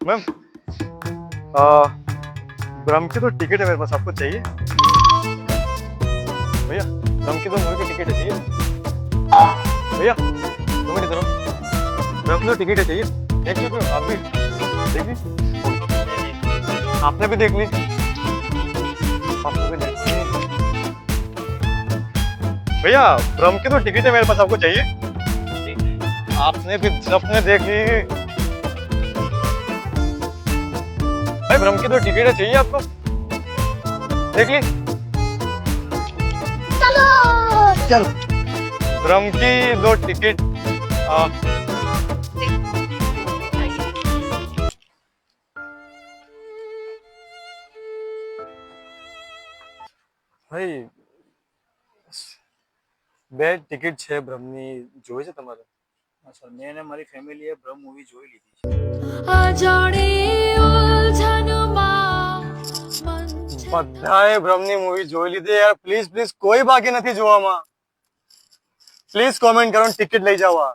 Ma'am ब्रह्म की तो ticket है मेरे पास, आपको चाहिए? भैया, ब्रह्म की तो मूवी की टिकट है चाहिए। भैया, दो मिनट इधर ब्रह्म की तो टिकट है चाहिए। देख लो आप भी देख ली आपने भी देख ली। आपने भी देख ली। भैया, ब्रह्म की तो टिकट है मेरे पास, आपको चाहिए? आपने भी सबने देख ली। भाई ब्रह्म की तो टिकट है चाहिए आपको देख ली चलो चलो ब्रह्म की दो टिकट आ, ભાઈ બે ટિકિટ છે બ્રહ્મની જોઈ છે તમારે હા સર મેં અને મારી ફેમિલીએ બ્રહ્મ મૂવી જોઈ લીધી છે બધાએ ભ્રમની મૂવી જોઈ લીધી યાર. પ્લીઝ પ્લીઝ કોઈ બાકી નથી જોવામાં. પ્લીઝ કોમેન્ટ કરો ટિકિટ લઈ આ.